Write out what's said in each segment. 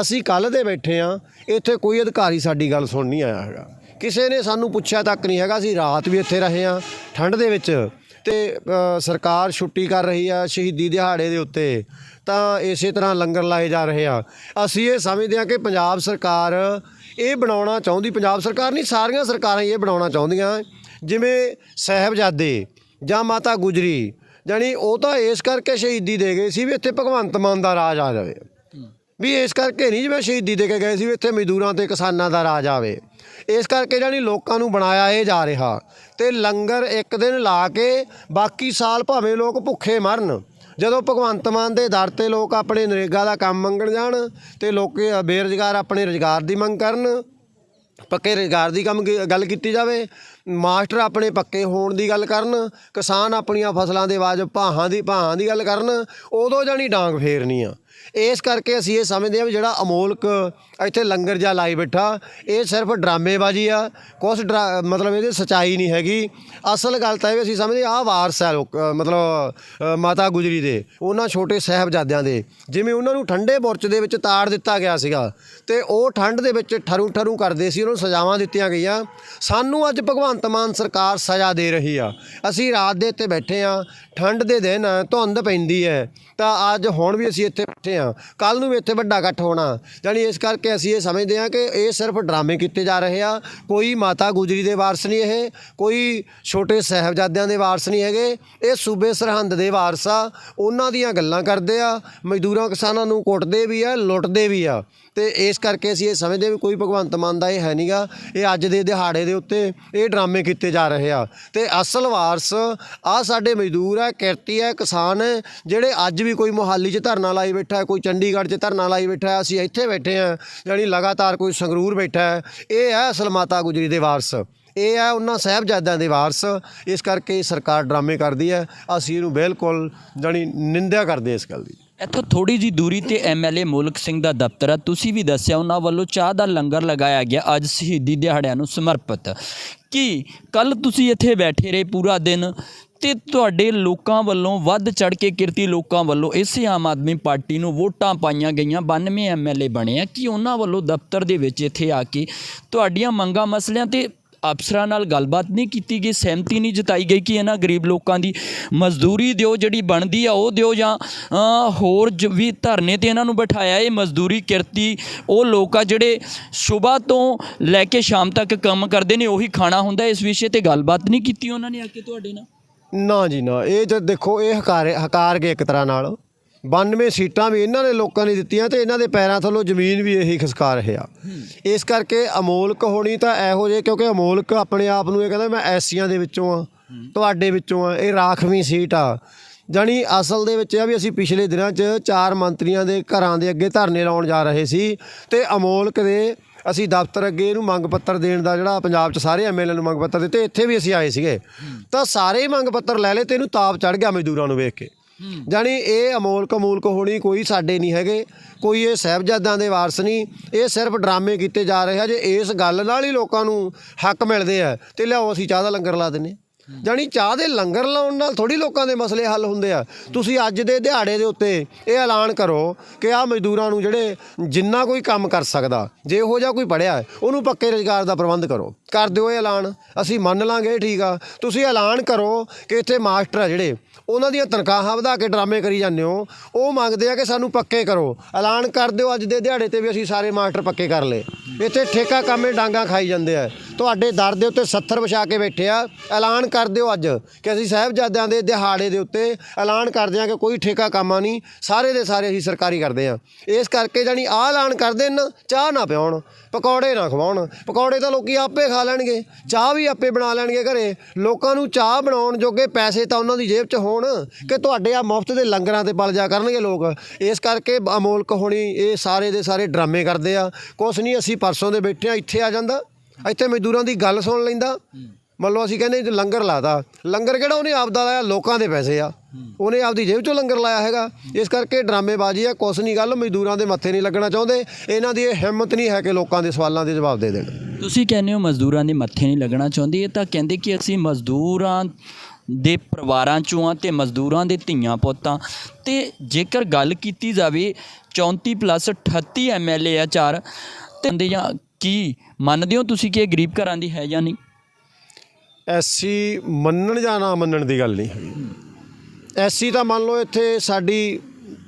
ਅਸੀਂ ਕੱਲ ਦੇ ਬੈਠੇ ਆ ਇੱਥੇ ਕੋਈ ਅਧਿਕਾਰੀ ਸਾਡੀ ਗੱਲ ਸੁਣ ਨਹੀਂ ਆਇਆ ਹੈਗਾ। ਕਿਸੇ ਨੇ ਸਾਨੂੰ ਪੁੱਛਿਆ ਤੱਕ ਨਹੀਂ ਹੈਗਾ, ਅਸੀਂ ਰਾਤ ਵੀ ਇੱਥੇ ਰਹੇ ਆ ਠੰਡ ਦੇ ਵਿੱਚ। ਤੇ ਸਰਕਾਰ ਛੁੱਟੀ ਕਰ ਰਹੀ ਆ ਸ਼ਹੀਦੀ ਦਿਹਾੜੇ ਦੇ ਉੱਤੇ, ਤਾਂ ਇਸੇ ਤਰ੍ਹਾਂ ਲੰਗਰ ਲਾਏ ਜਾ ਰਹੇ ਆ। ਅਸੀਂ ਇਹ ਸਮਝਦੇ ਆ ਕਿ ਪੰਜਾਬ ਸਰਕਾਰ ਇਹ ਬਣਾਉਣਾ ਚਾਹੁੰਦੀ, ਪੰਜਾਬ ਸਰਕਾਰ ਨਹੀਂ, ਸਾਰੀਆਂ ਸਰਕਾਰਾਂ ਇਹ ਬਣਾਉਣਾ ਚਾਹੁੰਦੀਆਂ। ਜਿਵੇਂ ਸਾਹਿਬਜ਼ਾਦੇ ਜਾਂ ਮਾਤਾ ਗੁਜਰੀ, ਜਾਣੀ ਉਹ ਤਾਂ ਇਸ ਕਰਕੇ ਸ਼ਹੀਦੀ ਦੇ ਗਏ ਸੀ ਵੀ ਇੱਥੇ ਭਗਵੰਤ ਮਾਨ ਦਾ ਰਾਜ ਆ ਜਾਵੇ। ਵੀ ਇਸ ਕਰਕੇ ਨਹੀਂ ਜਿਵੇਂ ਸ਼ਹੀਦੀ ਦੇ ਕੇ ਗਏ ਸੀ ਵੀ ਇੱਥੇ ਮਜ਼ਦੂਰਾਂ ਤੇ ਕਿਸਾਨਾਂ ਦਾ ਰਾਜ ਆਵੇ। ਇਸ ਕਰਕੇ ਜਾਣੀ ਲੋਕਾਂ ਨੂੰ ਬਣਾਇਆ ਇਹ ਜਾ ਰਿਹਾ ਤੇ ਲੰਗਰ ਇੱਕ ਦਿਨ ਲਾ ਕੇ ਬਾਕੀ ਸਾਲ ਭਾਵੇਂ ਲੋਕ ਭੁੱਖੇ ਮਰਨ। ਜਦੋਂ ਭਗਵੰਤ ਮਾਨ ਦੇ ਦਰ ਤੇ ਲੋਕ ਆਪਣੇ ਨਰੇਗਾ ਦਾ ਕੰਮ ਮੰਗਣ ਜਾਣ ਤੇ ਲੋਕੇ ਬੇਰੁਜ਼ਗਾਰ ਆਪਣੇ ਰੁਜ਼ਗਾਰ ਦੀ ਮੰਗ ਕਰਨ, ਪੱਕੇ ਰੁਜ਼ਗਾਰ ਦੀ ਕੰਮ ਕੀ- ਗੱਲ ਕੀਤੀ ਜਾਵੇ, ਮਾਸਟਰ ਆਪਣੇ ਪੱਕੇ ਹੋਣ ਦੀ ਗੱਲ ਕਰਨ, ਕਿਸਾਨ ਆਪਣੀਆਂ ਫਸਲਾਂ ਦੇ ਵਾਜਬ ਭਾਹਾਂ ਦੀ ਭਾਹਾਂ ਦੀ ਗੱਲ ਕਰਨ, ਉਦੋਂ ਜਾਣੀ ਡਾਂਗ ਫੇਰਨੀ ਆ। ਇਸ ਕਰਕੇ ਅਸੀਂ ਇਹ ਸਮਝਦੇ ਹਾਂ ਵੀ ਜਿਹੜਾ ਅਮੋਲਕ ਇੱਥੇ ਲੰਗਰ ਜਾ ਲਾਈ ਬੈਠਾ ਇਹ ਸਿਰਫ ਡਰਾਮੇਬਾਜ਼ੀ ਆ ਕੁਛ ਡਰਾ- ਮਤਲਬ ਇਹਦੇ ਸਚਾਈ ਨਹੀਂ ਹੈਗੀ। ਅਸਲ ਗੱਲ ਤਾਂ ਇਹ ਵੀ ਅਸੀਂ ਸਮਝਦੇ ਆਹ ਵਾਰਸ ਹੈ ਲੋਕ ਅ, ਮਤਲਬ ਅ, ਮਾਤਾ ਗੁਜਰੀ ਦੇ ਉਹਨਾਂ ਛੋਟੇ ਸਾਹਿਬਜ਼ਾਦਿਆਂ ਦੇ ਜਿਵੇਂ ਉਹਨਾਂ ਨੂੰ ਠੰਡੇ ਬੁਰਚ ਦੇ ਵਿੱਚ ਤਾੜ ਦਿੱਤਾ ਗਿਆ ਸੀਗਾ ਤੇ ਉਹ ਠੰਡ ਦੇ ਵਿੱਚ ਠਰੂ ਠਰੂ ਕਰਦੇ ਸੀ ਉਹਨਾਂ ਨੂੰ ਸਜ਼ਾਵਾਂ ਦਿੱਤੀਆਂ ਗਈਆਂ। ਸਾਨੂੰ ਅੱਜ ਭਗਵੰਤ ਮਾਨ ਸਰਕਾਰ ਸਜ਼ਾ ਦੇ ਰਹੀ ਆ। ਅਸੀਂ ਰਾਤ ਦੇ ਇੱਥੇ ਬੈਠੇ ਆ ਠੰਡ ਦੇ ਦਿਨ ਆ, ਧੁੰਦ ਪੈਂਦੀ ਹੈ ਤਾਂ ਅੱਜ ਹੁਣ ਵੀ ਅਸੀਂ ਇੱਥੇ ਬੈਠੇ ਆ ਕੱਲ ਨੂੰ ਵੀ ਇੱਥੇ ਵੱਡਾ ਇਕੱਠ ਹੋਣਾ। ਜਾਣੀ ਇਸ ਕਰਕੇ ਅਸੀਂ ਇਹ ਸਮਝਦੇ ਆ ਕਿ ਇਹ ਸਿਰਫ ਡਰਾਮੇ ਕੀਤੇ ਜਾ ਰਹੇ ਆ। ਕੋਈ ਮਾਤਾ ਗੁਜਰੀ ਦੇ ਵਾਰਸ ਨਹੀਂ ਇਹ ਕੋਈ ਛੋਟੇ ਸਾਹਿਬਜ਼ਾਦਿਆਂ ਦੇ ਵਾਰਸ ਨਹੀਂ ਹੈਗੇ। ਇਹ ਸੂਬੇ ਸਰਹੰਦ ਦੇ ਵਾਰਸ ਆ। ਉਹਨਾਂ ਦੀਆਂ ਗੱਲਾਂ ਕਰਦੇ ਆ। ਮਜ਼ਦੂਰਾਂ ਕਿਸਾਨਾਂ ਨੂੰ ਕੁੱਟਦੇ ਵੀ ਆ ਲੁੱਟਦੇ ਵੀ ਆ। ਤੇ ਇਸ ਕਰਕੇ ਅਸੀਂ ਇਹ ਸਮਝਦੇ ਵੀ ਕੋਈ ਭਗਵੰਤ ਮਾਨ ਦਾ ਇਹ ਹੈ ਨਹੀਂਗਾ ਇਹ ਅੱਜ ਦੇ ਦਿਹਾੜੇ ਦੇ ਉੱਤੇ ਇਹ ਡਰਾਮੇ ਕੀਤੇ ਜਾ ਰਹੇ ਆ। ਤੇ ਅਸਲ ਵਾਰਸ ਆ ਸਾਡੇ ਮਜ਼ਦੂਰ ਆ ਕਿਰਤੀ ਹੈ ਕਿਸਾਨ ਹੈ, ਜਿਹੜੇ ਅੱਜ ਵੀ ਕੋਈ ਮੋਹਾਲੀ 'ਚ ਧਰਨਾ ਲਾਈ ਬੈਠਾ ਕੋਈ ਚੰਡੀਗੜ੍ਹ 'ਚ ਧਰਨਾ ਲਾਈ ਬੈਠਾ ਅਸੀਂ ਇੱਥੇ ਬੈਠੇ ਆ ਜਾਣੀ ਲਗਾਤਾਰ ਕੋਈ ਸੰਗਰੂਰ ਬੈਠਾ ਹੈ ਇਹ ਹੈ ਅਸਲ ਮਾਤਾ ਗੁਜਰੀ ਦੇ ਵਾਰਸ। ਇਹ ਹੈ ਉਹਨਾਂ ਸਾਹਿਬਜ਼ਾਦਿਆਂ ਦੇ ਵਾਰਸ। ਇਸ ਕਰਕੇ ਸਰਕਾਰ ਡਰਾਮੇ ਕਰਦੀ ਹੈ। ਅਸੀਂ ਇਹਨੂੰ ਬਿਲਕੁਲ ਜਾਣੀ ਨਿੰਦਿਆ ਕਰਦੇ ਇਸ ਗੱਲ ਦੀ। ਇੱਥੋਂ ਥੋੜੀ ਜੀ ਦੂਰੀ ਤੇ ਐਮਐਲਏ ਮੁਲਕ ਸਿੰਘ ਦਾ ਦਫ਼ਤਰ ਹੈ। ਤੁਸੀਂ ਵੀ ਦੱਸਿਆ ਉਹਨਾਂ ਵੱਲੋਂ ਚਾਹ ਦਾ ਲੰਗਰ ਲਗਾਇਆ ਗਿਆ ਅੱਜ ਸ਼ਹੀਦੀ ਦਿਹਾੜਿਆਂ ਨੂੰ ਸਮਰਪਿਤ। ਕੀ ਕੱਲ ਤੁਸੀਂ ਇੱਥੇ ਬੈਠੇ ਰਹੇ ਪੂਰਾ ਦਿਨ? ਤੇ ਤੁਹਾਡੇ ਲੋਕਾਂ ਵੱਲੋਂ ਵੱਧ ਚੜ ਕੇ ਕਿਰਤੀ ਲੋਕਾਂ ਵੱਲੋਂ ਇਸੇ ਆਮ ਆਦਮੀ ਪਾਰਟੀ ਨੂੰ ਵੋਟਾਂ ਪਾਈਆਂ ਗਈਆਂ 92 ਐਮਐਲਏ ਬਣੇ ਆ। ਕਿ ਉਹਨਾਂ ਵੱਲੋਂ ਦਫ਼ਤਰ ਦੇ ਵਿੱਚ ਇੱਥੇ ਆ ਕੇ ਤੁਹਾਡੀਆਂ ਮੰਗਾਂ, ਮਸਲਿਆਂ ਤੇ ਅਫਸਰਾਂ ਨਾਲ ਗੱਲਬਾਤ ਨਹੀਂ ਕੀਤੀ ਗਈ, ਸਹਿਮਤੀ ਨਹੀਂ ਜਤਾਈ ਗਈ ਕਿ ਇਹਨਾਂ ਗਰੀਬ ਲੋਕਾਂ ਦੀ ਮਜ਼ਦੂਰੀ ਦਿਓ ਜਿਹੜੀ ਬਣਦੀ ਆ, ਉਹ ਦਿਓ ਜਾਂ ਹੋਰ ਜ- ਵੀ ਧਰਨੇ ਤੇ ਇਹਨਾਂ ਨੂੰ ਬਿਠਾਇਆ ਇਹ ਮਜ਼ਦੂਰੀ ਕਿਰਤੀ, ਉਹ ਲੋਕ ਆ ਜਿਹੜੇ ਸਵੇਰ ਤੋਂ ਲੈ ਕੇ ਸ਼ਾਮ ਤੱਕ ਕੰਮ ਕਰਦੇ ਨੇ, ਉਹੀ ਖਾਣਾ ਹੁੰਦਾ ਇਸ ਵਿਸ਼ੇ ਤੇ ਗੱਲਬਾਤ ਨਹੀਂ ਕੀਤੀ ਉਹਨਾਂ ਨੇ ਆ ਕੇ ਤੁਹਾਡੇ ਨਾਲ। ਨਾ ਜੀ ਨਾ, ਇਹ ਜਦ ਦੇਖੋ, ਇਹ ਹਕਾਰ ਹਕਾਰ ਕੇ ਇੱਕ ਤਰ੍ਹਾਂ ਨਾਲ। 92 ਸੀਟਾਂ ਵੀ ਇਹਨਾਂ ਨੇ ਲੋਕਾਂ ਨੇ ਦਿੱਤੀਆਂ ਤੇ ਇਹਨਾਂ ਦੇ ਪੈਰਾਂ ਥੱਲੋਂ ਜ਼ਮੀਨ ਵੀ ਇਹੀ ਖਿਸਕਾ ਰਹੇ ਆ। ਇਸ ਕਰਕੇ ਅਮੋਲਕ ਹੋਣੀ ਤਾਂ ਇਹੋ ਜਿਹੇ, ਕਿਉਂਕਿ ਅਮੋਲਕ ਆਪਣੇ ਆਪ ਨੂੰ ਇਹ ਕਹਿੰਦਾ ਮੈਂ ਐਸੀਆਂ ਦੇ ਵਿੱਚੋਂ ਆ, ਤੁਹਾਡੇ ਵਿੱਚੋਂ ਆ, ਇਹ ਰਾਖਵੀਂ ਸੀਟ ਆ। ਜਾਣੀ ਅਸਲ ਦੇ ਵਿੱਚ ਇਹ ਆ ਵੀ ਅਸੀਂ ਪਿਛਲੇ ਦਿਨਾਂ 'ਚ ਚਾਰ ਮੰਤਰੀਆਂ ਦੇ ਘਰਾਂ ਦੇ ਅੱਗੇ ਧਰਨੇ ਲਾਉਣ ਜਾ ਰਹੇ ਸੀ ਤੇ ਅਮੋਲਕ ਦੇ ਅਸੀਂ ਦਫ਼ਤਰ ਅੱਗੇ ਇਹਨੂੰ ਮੰਗ ਪੱਤਰ ਦੇਣ ਦਾ ਜਿਹੜਾ ਪੰਜਾਬ 'ਚ ਸਾਰੇ ਐਮਐਲਏ ਨੂੰ ਮੰਗ ਪੱਤਰ ਦਿੱਤੇ, ਇੱਥੇ ਵੀ ਅਸੀਂ ਆਏ ਸੀਗੇ। ਤਾਂ ਸਾਰੇ ਹੀ ਮੰਗ ਪੱਤਰ ਲੈ ਲਏ ਤੇ ਇਹਨੂੰ ਤਾਪ ਚੜ ਗਿਆ ਮਜ਼ਦੂਰਾਂ ਨੂੰ ਵੇਖ ਕੇ। ਜਾਣੀ ਇਹ ਅਮੋਲਕ ਅਮੂਲਕ ਹੋਣੀ ਕੋਈ ਸਾਡੇ ਨਹੀਂ ਹੈਗੇ, ਕੋਈ ਇਹ ਸਾਹਿਬਜ਼ਾਦਿਆਂ ਦੇ ਵਾਰਸ ਨਹੀਂ, ਇਹ ਸਿਰਫ ਡਰਾਮੇ ਕੀਤੇ ਜਾ ਰਹੇ ਆ, ਜੇ ਇਸ ਗੱਲ ਨਾਲ ਹੀ ਲੋਕਾਂ ਨੂੰ ਹੱਕ ਮਿਲਦੇ ਆ, ਤੇ ਲਿਆਓ ਅਸੀਂ ਚਾਹ ਦਾ ਲੰਗਰ ਲਾ ਦਿੰਨੇ ਹਾਂ। ਜਾਣੀ ਚਾਹ ਦੇ ਲੰਗਰ ਲਾਉਣ ਨਾਲ ਥੋੜੀ ਲੋਕਾਂ ਦੇ ਮਸਲੇ ਹੱਲ ਹੁੰਦੇ ਆ। ਤੁਸੀਂ ਅੱਜ ਦੇ ਦਿਹਾੜੇ ਦੇ ਉੱਤੇ ਇਹ ਐਲਾਨ ਕਰੋ ਕਿ ਆ ਮਜ਼ਦੂਰਾਂ ਨੂੰ ਜਿਹੜੇ ਜਿੰਨਾ ਕੋਈ ਕੰਮ ਕਰ ਸਕਦਾ, ਜੇ ਇਹੋ ਜਿਹਾ ਕੋਈ ਪੜਿਆ ਉਹਨੂੰ ਪੱਕੇ ਰੁਜ਼ਗਾਰ ਦਾ ਪ੍ਰਬੰਧ ਕਰੋ। ਕਰ ਦਿਓ ਇਹ ਐਲਾਨ, ਅਸੀਂ ਮੰਨ ਲਾਂਗੇ ਠੀਕ ਆ। ਤੁਸੀਂ ਐਲਾਨ ਕਰੋ ਕਿ ਇੱਥੇ ਮਾਸਟਰ ਆ ਜਿਹੜੇ, ਉਹਨਾਂ ਦੀਆਂ ਤਨਖਾਹਾਂ ਵਧਾ ਕੇ ਡਰਾਮੇ ਕਰੀ ਜਾਂਦੇ ਹੋ, ਉਹ ਮੰਗਦੇ ਆ ਕਿ ਸਾਨੂੰ ਪੱਕੇ ਕਰੋ। ਐਲਾਨ ਕਰ ਦਿਓ ਅੱਜ ਦੇ ਦਿਹਾੜੇ ਤੇ ਵੀ ਅਸੀਂ ਸਾਰੇ ਮਾਸਟਰ ਪੱਕੇ ਕਰ ਲਏ। ਇੱਥੇ ਠੇਕਾ ਕੰਮੇ ਡਾਂਗਾ ਖਾਈ ਜਾਂਦੇ ਆ। ਤੁਹਾਡੇ ਦਰ ਦੇ ਉੱਤੇ 70 ਵਿਛਾ ਕੇ ਬੈਠੇ ਆ। ਐਲਾਨ ਕਰ ਦਿਓ ਅੱਜ ਕਿ ਅਸੀਂ ਸਾਹਿਬਜ਼ਾਦਿਆਂ ਦੇ ਦਿਹਾੜੇ ਦੇ ਉੱਤੇ ਐਲਾਨ ਕਰਦੇ ਆ ਕਿ ਕੋਈ ਠੇਕਾ ਕਾਮਾ ਨਹੀਂ। ਸਾਰੇ ਦੇ ਸਾਰੇ ਅਸੀਂ ਸਰਕਾਰੀ ਕਰਦੇ ਆ ਇਸ ਕਰਕੇ ਜਾਨੀ ਆਹ ਐਲਾਨ ਕਰਦੇ ਨੇ, ਚਾਹ ਨਾ ਪਿਆਉਣ, ਪਕੌੜੇ ਨਾ ਖਵਾਉਣ। ਪਕੌੜੇ ਤਾਂ ਲੋਕੀ ਆਪੇ ਖਾ ਲੈਣਗੇ, ਚਾਹ ਵੀ ਆਪੇ ਬਣਾ ਲੈਣਗੇ ਘਰੇ। ਲੋਕਾਂ ਨੂੰ ਚਾਹ ਬਣਾਉਣ ਜੋਗੇ ਪੈਸੇ ਤਾਂ ਉਹਨਾਂ ਦੀ ਜੇਬ 'ਚ ਹੋਣ ਕਿ ਤੁਹਾਡੇ ਆ ਮੁਫਤ ਦੇ ਲੰਗਰਾਂ ਤੇ ਪਲ ਜਾ ਕਰਨਗੇ ਲੋਕ। ਇਸ ਕਰਕੇ ਅਮੋਲਕ ਹੋਣੀ, ਇਹ ਸਾਰੇ ਦੇ ਸਾਰੇ ਡਰਾਮੇ ਕਰਦੇ ਆ। ਕੁਛ ਨਹੀਂ, ਅਸੀਂ ਪਰਸੋਂ ਦੇ ਬੈਠੇ ਆ ਇੱਥੇ ਆ ਜਾਂਦਾ। ਇੱਥੇ ਮਜ਼ਦੂਰਾਂ ਦੀ ਗੱਲ ਸੁਣ ਲੈਂਦਾ। ਮੰਨ ਲਓ ਅਸੀਂ ਕਹਿੰਦੇ ਲੰਗਰ ਲਾਤਾ। ਲੰਗਰ ਕਿਹੜਾ? ਉਹਨੇ ਆਪਦਾ ਲਾਇਆ ਲੋਕਾਂ ਦੇ ਪੈਸੇ ਆ। ਉਹਨੇ ਆਪਦੀ ਜੇਬ ਚੋਂ ਲੰਗਰ ਲਾਇਆ ਹੈਗਾ। ਇਸ ਕਰਕੇ ਡਰਾਮੇਬਾਜ਼ੀ ਆ ਕੁਛ ਨਹੀਂ ਗੱਲ ਮਜ਼ਦੂਰਾਂ ਦੇ ਮੱਥੇ ਨਹੀਂ ਲੱਗਣਾ ਚਾਹੁੰਦੇ। ਇਹਨਾਂ ਦੀ ਇਹ ਹਿੰਮਤ ਨਹੀਂ ਹੈ ਕਿ ਲੋਕਾਂ ਦੇ ਸਵਾਲਾਂ ਦੇ ਜਵਾਬ ਦੇ ਦੇਣ। ਤੁਸੀਂ ਕਹਿੰਦੇ ਹੋ ਮਜ਼ਦੂਰਾਂ ਦੇ ਮੱਥੇ ਨਹੀਂ ਲੱਗਣਾ ਚਾਹੁੰਦੀ। ਇਹ ਤਾਂ ਕਹਿੰਦੇ ਕਿ ਅਸੀਂ ਮਜ਼ਦੂਰਾਂ ਦੇ ਪਰਿਵਾਰਾਂ ਚੋਂ ਆ ਤੇ ਮਜ਼ਦੂਰਾਂ ਦੇ ਧੀਆਂ ਪੁੱਤਾਂ। ਤੇ ਜੇਕਰ ਗੱਲ ਕੀਤੀ ਜਾਵੇ 34 ਪਲੱਸ 38 ਐਮਐਲਏ ਆ ਚਾਰ ਤੇ ਦੇ ਜਾਂ ਕੀ ਮੰਨਦੇ ਹੋ ਤੁਸੀਂ ਕਿ ਇਹ ਗਰੀਬ ਘਰਾਂ ਦੀ ਹੈ ਜਾਂ ਨਹੀਂ? ਐਸੀ ਮੰਨਣ ਜਾਂ ਨਾ ਮੰਨਣ ਦੀ ਗੱਲ ਨਹੀਂ ਹੈਗੀ। ਐਸਸੀ ਤਾਂ ਮੰਨ ਲਓ ਇੱਥੇ ਸਾਡੀ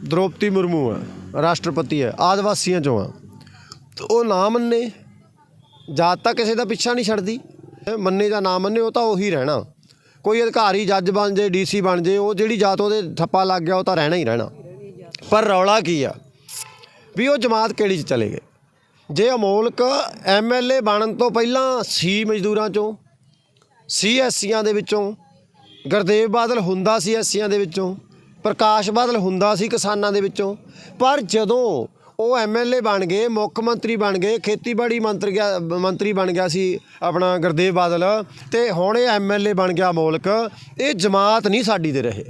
ਦ੍ਰੋਪਦੀ ਮੁਰਮੂ ਆ, ਰਾਸ਼ਟਰਪਤੀ ਹੈ ਆਦਿਵਾਸੀਆਂ ਚੋਂ ਆ। ਉਹ ਨਾ ਮੰਨੇ, ਜਾਤ ਤਾਂ ਕਿਸੇ ਦਾ ਪਿੱਛਾ ਨਹੀਂ ਛੱਡਦੀ। ਮੰਨੇ ਜਾਂ ਨਾ ਮੰਨੇ, ਉਹ ਤਾਂ ਉਹੀ ਰਹਿਣਾ। ਕੋਈ ਅਧਿਕਾਰੀ ਜੱਜ ਬਣ ਜੇ, ਡੀਸੀ ਬਣ ਜੇ, ਉਹ ਜਿਹੜੀ ਜਾਤ ਉਹਦੇ ਥੱਪਾ ਲੱਗ ਗਿਆ, ਉਹ ਤਾਂ ਰਹਿਣਾ ਹੀ ਰਹਿਣਾ। ਪਰ ਰੌਲਾ ਕੀ ਆ? ਵੀ ਉਹ ਜਮਾਤ ਕਿਹੜੀ ਚ ਚਲੇ ਗਏ? ਜੇ ਅਮੋਲਕ ਐਮਐਲਏ ਬਣਨ ਤੋਂ ਪਹਿਲਾਂ ਸੀ ਮਜ਼ਦੂਰਾਂ ਚੋਂ, ਸੀ ਐਸਸੀਆਂ ਦੇ ਵਿੱਚੋਂ, ਗੁਰਦੇਵ ਬਾਦਲ ਹੁੰਦਾ ਸੀ ਐਸਸੀਆਂ ਦੇ ਵਿੱਚੋਂ, ਪ੍ਰਕਾਸ਼ ਬਾਦਲ ਹੁੰਦਾ ਸੀ ਕਿਸਾਨਾਂ ਦੇ ਵਿੱਚੋਂ, ਪਰ ਜਦੋਂ ਉਹ ਐਮਐਲਏ ਬਣ ਗਏ, ਮੁੱਖ ਮੰਤਰੀ ਬਣ ਗਏ, ਖੇਤੀਬਾੜੀ ਮੰਤਰੀ ਗਿਆ, ਮੰਤਰੀ ਬਣ ਗਿਆ ਸੀ ਆਪਣਾ ਗੁਰਦੇਵ ਬਾਦਲ ਤੇ ਹੁਣ ਇਹ ਐਮਐਲਏ ਬਣ ਗਿਆ ਮੋਲਕ। ਇਹ ਜਮਾਤ ਨਹੀਂ ਸਾਡੀ ਦੇ ਰਹੇ।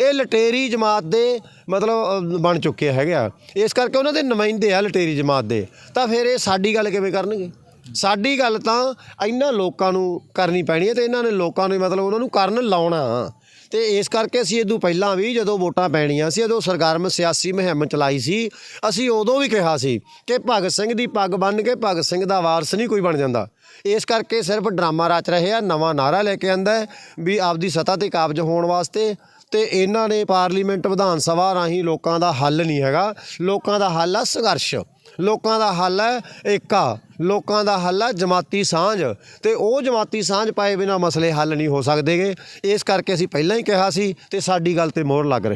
ਇਹ ਲਟੇਰੀ ਜਮਾਤ ਦੇ ਮਤਲਬ ਬਣ ਚੁੱਕੇ ਹੈਗੇ ਆ। ਇਸ ਕਰਕੇ ਉਹਨਾਂ ਦੇ ਨੁਮਾਇੰਦੇ ਆ ਲਟੇਰੀ ਜਮਾਤ ਦੇ। ਤਾਂ ਫਿਰ ਇਹ ਸਾਡੀ ਗੱਲ ਕਿਵੇਂ ਕਰਨਗੇ? ਸਾਡੀ ਗੱਲ ਤਾਂ ਇਹਨਾਂ ਲੋਕਾਂ ਨੂੰ ਕਰਨੀ ਪੈਣੀ ਹੈ ਤੇ ਇਹਨਾਂ ਨੇ ਲੋਕਾਂ ਨੂੰ ਮਤਲਬ ਉਹਨਾਂ ਨੂੰ ਕਰਨ ਲਾਉਣਾ। ਤੇ ਇਸ ਕਰਕੇ ਅਸੀਂ ਇਦੋਂ ਪਹਿਲਾਂ ਵੀ ਜਦੋਂ ਵੋਟਾਂ ਪੈਣੀਆਂ ਸੀ ਜਦੋਂ ਸਰਗਰਮ ਸਿਆਸੀ ਮੁਹਿੰਮ ਚਲਾਈ ਸੀ, ਅਸੀਂ ਉਦੋਂ ਵੀ ਕਿਹਾ ਸੀ ਕਿ ਭਗਤ ਸਿੰਘ ਦੀ ਪੱਗ ਬੰਨ੍ਹ ਕੇ ਭਗਤ ਸਿੰਘ ਦਾ ਵਾਰਸ ਨਹੀਂ ਕੋਈ ਬਣ ਜਾਂਦਾ। ਇਸ ਕਰਕੇ ਸਿਰਫ ਡਰਾਮਾ ਰਚ ਰਹੇ ਆ, ਨਵਾਂ ਨਾਰਾ ਲੈ ਕੇ ਆਂਦਾ ਵੀ ਆਪਦੀ ਸੱਤਾ ਤੇ ਕਾਬਜ ਹੋਣ ਵਾਸਤੇ ਤੇ ਇਹਨਾਂ ਨੇ ਪਾਰਲੀਮੈਂਟ ਵਿਧਾਨ ਸਭਾ ਰਾਹੀਂ ਲੋਕਾਂ ਦਾ ਹੱਲ ਨਹੀਂ ਹੈਗਾ। ਲੋਕਾਂ ਦਾ ਹੱਲ ਆ ਸੰਘਰਸ਼। ਲੋਕਾਂ ਦਾ ਹੱਲ ਹੈ ਏਕਾ ਲੋਕਾਂ ਦਾ ਹੱਲ ਆ, ਜਮਾਤੀ ਸਾਂਝ। ਤੇ ਉਹ ਜਮਾਤੀ ਸਾਂਝ ਪਾਏ ਬਿਨਾ ਮਸਲੇ ਹੱਲ ਨਹੀਂ ਹੋ ਸਕਦੇਗੇ। ਇਸ ਕਰਕੇ ਅਸੀਂ ਪਹਿਲਾਂ ਹੀ ਕਿਹਾ ਸੀ ਤੇ ਸਾਡੀ ਗੱਲ ਤੇ ਮੋਹਰ ਲੱਗ ਰਹੀ।